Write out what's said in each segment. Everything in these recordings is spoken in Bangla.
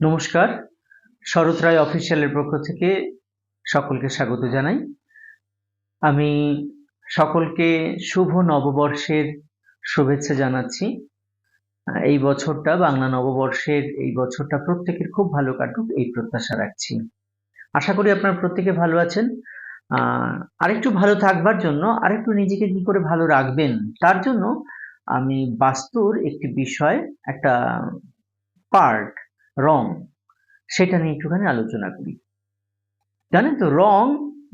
নমস্কার। শরৎ রায় অফিসিয়ালের পক্ষ থেকে সকলকে স্বাগত জানাই। আমি সকলকে শুভ নববর্ষের শুভেচ্ছা জানাচ্ছি। এই বছরটা, বাংলা নববর্ষের এই বছরটা প্রত্যেকের খুব ভালো কাটুক, এই প্রত্যাশা রাখছি। আশা করি আপনারা প্রত্যেকে ভালো আছেন। আরেকটু ভালো থাকবার জন্য, আরেকটু নিজেকে কি করে ভালো রাখবেন, তার জন্য আমি বাস্তুর একটি বিষয়, একটা পার্ট রং, সেটা নিয়ে একটুখানি আলোচনা করি। জানেন তো, রং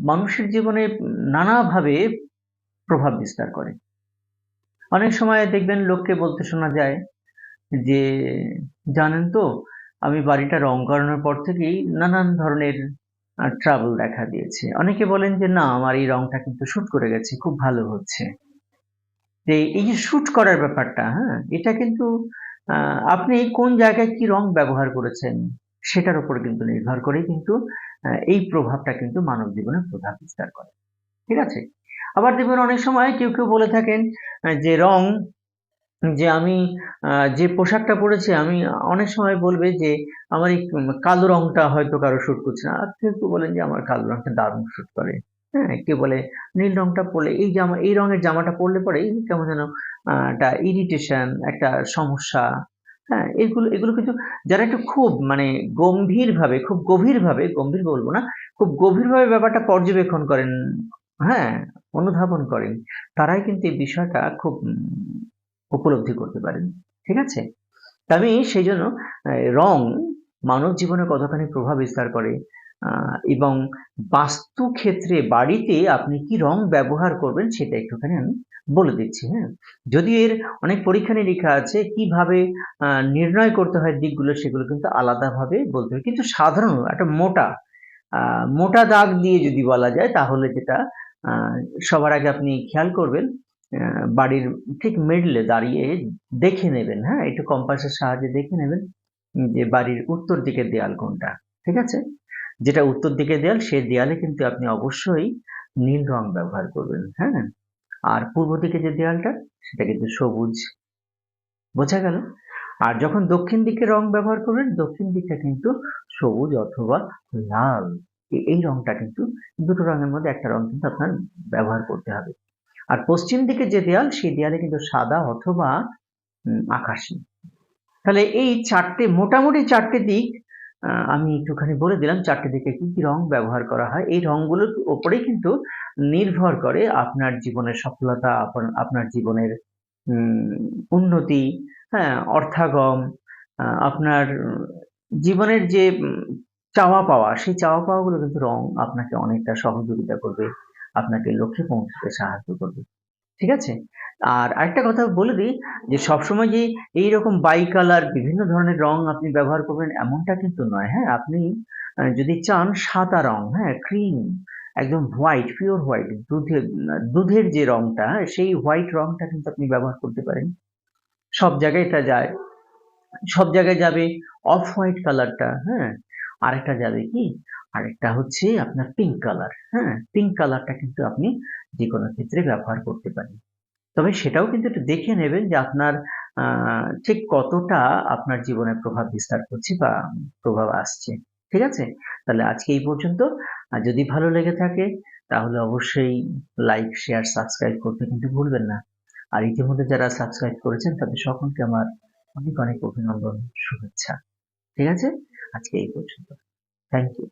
মানুষের জীবনে নানাভাবে প্রভাব বিস্তার করে। অনেক সময় দেখবেন লোককে বলতে শোনা যায় যে, জানেন তো, আমি বাড়িটা রং করানোর পর থেকেই নানান ধরনের ট্রাবল দেখা দিয়েছে। অনেকে বলেন যে, না, আমার এই রংটা কিন্তু শ্যুট করে গেছে, খুব ভালো হচ্ছে। যে, এই যে শুট করার ব্যাপারটা হ্যাঁ এটা কিন্তু আপনি কোন জায়গায় কি রং ব্যবহার করেছেন সেটার উপর কিন্তু নির্ভর করে কিন্তু এই প্রভাবটা কিন্তু মানব জীবনে প্রভাব বিস্তার করে। ঠিক আছে? আবার দেখবেন অনেক সময় কেউ কেউ বলে থাকেন যে রং, যে আমি যে পোশাকটা পরেছি, আমি অনেক সময় বলবে যে আমার এই কালো রংটা হয়তো কারও শুট করছে না। আর কেউ কেউ বলেন যে আমার কালো রংটা দারুণ শ্যুট করে। হ্যাঁ কেউ বলে? নীল রংটা পরলে, এই জামা, এই রঙের জামাটা পরলে পরে কেমন যেন একটা ইরিটেশন একটা সমস্যা। হ্যাঁ এগুলো এগুলো কিন্তু যারা একটু খুব মানে গম্ভীরভাবে, খুব গভীরভাবে, গম্ভীর বলব না, খুব গভীরভাবে ব্যাপারটা পর্যবেক্ষণ করেন হ্যাঁ অনুধাবন করেন, তারাই কিন্তু এই বিষয়টা খুব উপলব্ধি করতে পারেন, ঠিক আছে? আমি সেই জন্য রং মানব জীবনে কতখানি প্রভাব বিস্তার করে এবং বাস্তু ক্ষেত্রে বাড়িতে আপনি কি রং ব্যবহার করবেন সেটা একটুখানি আমি বলে দিচ্ছি হ্যাঁ? যদি এর অনেক পরীক্ষা নিরীক্ষা আছে কীভাবে নির্ণয় করতে হয় দিকগুলো, সেগুলো কিন্তু আলাদাভাবে বলতে হয় কিন্তু সাধারণ একটা মোটা মোটা দাগ দিয়ে যদি বলা যায়, তাহলে যেটা সবার আগে আপনি খেয়াল করবেন বাড়ির ঠিক মিডলে দাঁড়িয়ে দেখে নেবেন হ্যাঁ? একটু কম্পাসের সাহায্যে দেখে নেবেন, যে বাড়ির উত্তর দিকের দেয়াল কোনটা, ঠিক আছে? যেটা উত্তর দিকের দেয়াল সেই দেয়ালে কিন্তু আপনি অবশ্যই নীল রং ব্যবহার করবেন হ্যাঁ? আর পূর্ব দিকে যে দেয়ালটা, সেটা কিন্তু সবুজ। বোঝা গেল? আর যখন দক্ষিণ দিকে রং ব্যবহার করবেন, দক্ষিণ দিকটা কিন্তু সবুজ অথবা লাল। এই রংটা কিন্তু দুটো রঙের মধ্যে একটা রং কিন্তু আপনার ব্যবহার করতে হবে। আর পশ্চিম দিকে যে দেয়াল, সেই দেয়ালে কিন্তু সাদা অথবা আকাশি। তাহলে এই চারটে, মোটামুটি চারটে দিক আমি একটুখানি বলে দিলাম চারটে দিকে কি কি রং ব্যবহার করা হয়। এই রংগুলোর উপরেই কিন্তু নির্ভর করে আপনার জীবনের সফলতা, আপন- আপনার জীবনের উন্নতি হ্যাঁ অর্থাগম আপনার জীবনের যে চাওয়া পাওয়া, সেই চাওয়া পাওয়াগুলো কিন্তু রং আপনাকে অনেকটা সহযোগিতা করবে, আপনাকে লক্ষ্যে পৌঁছতে সাহায্য করবে। ঠিক আছে? আর আরেকটা কথা বলে দিই যে সবসময় যে এই রকম বাই কালার বিভিন্ন ধরনের রং আপনি ব্যবহার করবেন এমনটা কিন্তু নয় হ্যাঁ? আপনি যদি চান সাদা রং হ্যাঁ? ক্রিম একদম হোয়াইট পিওর হোয়াইট দুধের দুধের যে রংটা হ্যাঁ, সেই হোয়াইট রংটা কিন্তু আপনি ব্যবহার করতে পারেন। সব জায়গায় এটা যায়। সব জায়গায় যাবে অফ হোয়াইট কালারটা হ্যাঁ? আরেকটা যাবে কি? আরেকটা হচ্ছে আপনার পিঙ্ক কালার হ্যাঁ? পিঙ্ক কালারটা কিন্তু আপনি যে কোনো ক্ষেত্রে ব্যবহার করতে পারেন। তবে সেটাও কিন্তু একটু দেখে নেবেন যে আপনার ঠিক কতটা আপনার জীবনে প্রভাব বিস্তার করছে বা প্রভাব আসছে। ঠিক আছে? তাহলে আজকে এই পর্যন্ত। আর যদি ভালো লেগে থাকে, তাহলে অবশ্যই লাইক শেয়ার সাবস্ক্রাইব করতে কিন্তু ভুলবেন না। আর ইতিমধ্যে যারা সাবস্ক্রাইব করেছেন, তাদের সকলকে আমার অনেক অনেক অভিনন্দন, শুভেচ্ছা। ঠিক আছে? আজকে এই পর্যন্ত। Thank you